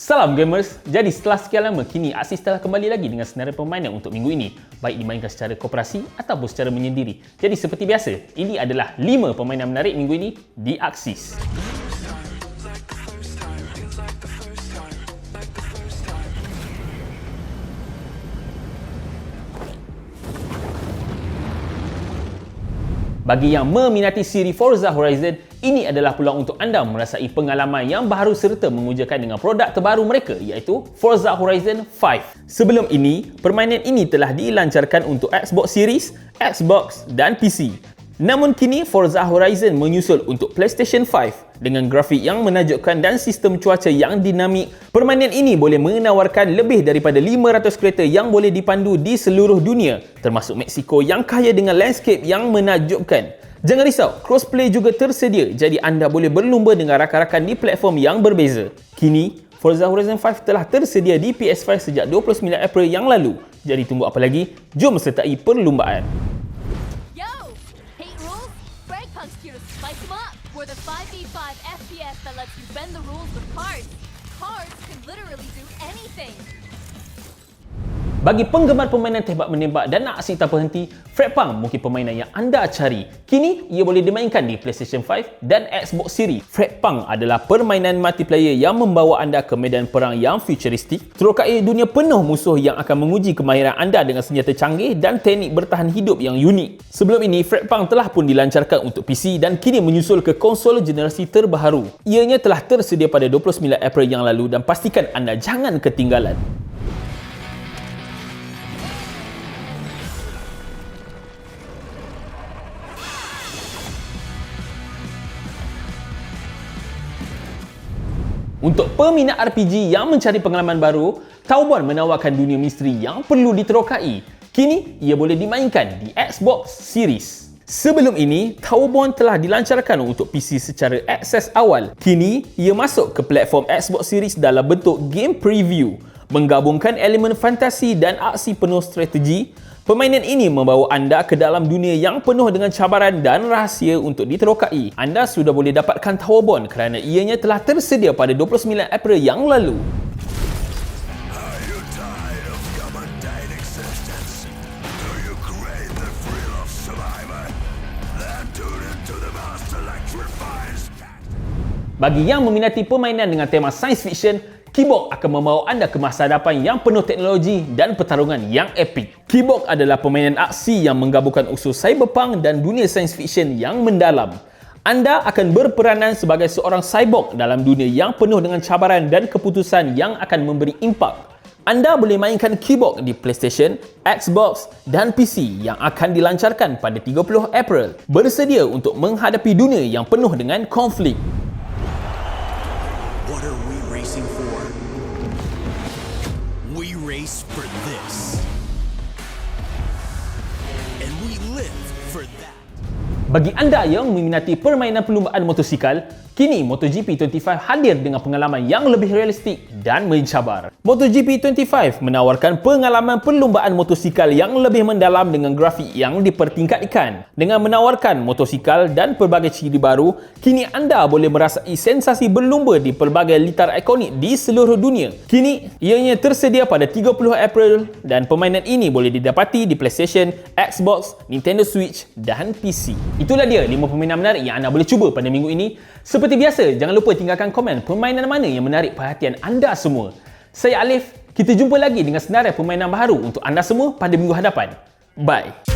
Salam gamers. Jadi setelah sekian lama, kini Axis telah kembali lagi dengan senarai permainan untuk minggu ini. Baik dimainkan secara kooperasi ataupun secara menyendiri. Jadi seperti biasa, ini adalah 5 permainan menarik minggu ini di Axis. Bagi yang meminati siri Forza Horizon, ini adalah peluang untuk anda merasai pengalaman yang baru serta mengujakan dengan produk terbaru mereka iaitu Forza Horizon 5. Sebelum ini, permainan ini telah dilancarkan untuk Xbox Series, Xbox dan PC. Namun kini Forza Horizon menyusul untuk PlayStation 5 dengan grafik yang menakjubkan dan sistem cuaca yang dinamik. Permainan ini boleh menawarkan lebih daripada 500 kereta yang boleh dipandu di seluruh dunia termasuk Mexico yang kaya dengan landscape yang menakjubkan. Jangan risau, crossplay juga tersedia jadi anda boleh berlumba dengan rakan-rakan di platform yang berbeza. Kini, Forza Horizon 5 telah tersedia di PS5 sejak 29 April yang lalu. Jadi tunggu apa lagi? Jom sertai perlumbaan. 55 FPS that lets you bend the rules of cards. Cards can literally do anything. Bagi penggemar permainan tembak menembak dan aksi tanpa henti, Fredpunk mungkin permainan yang anda cari. Kini, ia boleh dimainkan di PlayStation 5 dan Xbox Series. Fredpunk adalah permainan multiplayer yang membawa anda ke medan perang yang futuristik, terokai dunia penuh musuh yang akan menguji kemahiran anda dengan senjata canggih dan teknik bertahan hidup yang unik. Sebelum ini, Fredpunk telah pun dilancarkan untuk PC dan kini menyusul ke konsol generasi terbaru. Ianya telah tersedia pada 29 April yang lalu dan pastikan anda jangan ketinggalan. Untuk peminat RPG yang mencari pengalaman baru, Taubon menawarkan dunia misteri yang perlu diterokai. Kini, ia boleh dimainkan di Xbox Series. Sebelum ini, Taubon telah dilancarkan untuk PC secara akses awal. Kini, ia masuk ke platform Xbox Series dalam bentuk game preview, menggabungkan elemen fantasi dan aksi penuh strategi Permainan ini membawa anda ke dalam dunia yang penuh dengan cabaran dan rahsia untuk diterokai. Anda sudah boleh dapatkan Tower Bond kerana ianya telah tersedia pada 29 April yang lalu. Bagi yang meminati permainan dengan tema science fiction, Keyboard akan membawa anda ke masa hadapan yang penuh teknologi dan pertarungan yang epik. Keyboard adalah permainan aksi yang menggabungkan unsur cyberpunk dan dunia science fiction yang mendalam. Anda akan berperanan sebagai seorang cyborg dalam dunia yang penuh dengan cabaran dan keputusan yang akan memberi impak. Anda boleh mainkan keyboard di PlayStation, Xbox dan PC yang akan dilancarkan pada 30 April. Bersedia untuk menghadapi dunia yang penuh dengan konflik. What are we racing for? We race for this. Bagi anda yang meminati permainan perlumbaan motosikal, kini MotoGP 25 hadir dengan pengalaman yang lebih realistik dan mencabar. MotoGP 25 menawarkan pengalaman perlumbaan motosikal yang lebih mendalam dengan grafik yang dipertingkatkan. Dengan menawarkan motosikal dan pelbagai ciri baru, kini anda boleh merasai sensasi berlumba di pelbagai litar ikonik di seluruh dunia. Kini, ianya tersedia pada 30 April dan permainan ini boleh didapati di PlayStation, Xbox, Nintendo Switch dan PC. Itulah dia 5 permainan menarik yang anda boleh cuba pada minggu ini. Seperti biasa, jangan lupa tinggalkan komen permainan mana yang menarik perhatian anda semua. Saya Alif, kita jumpa lagi dengan senarai permainan baru untuk anda semua pada minggu hadapan. Bye.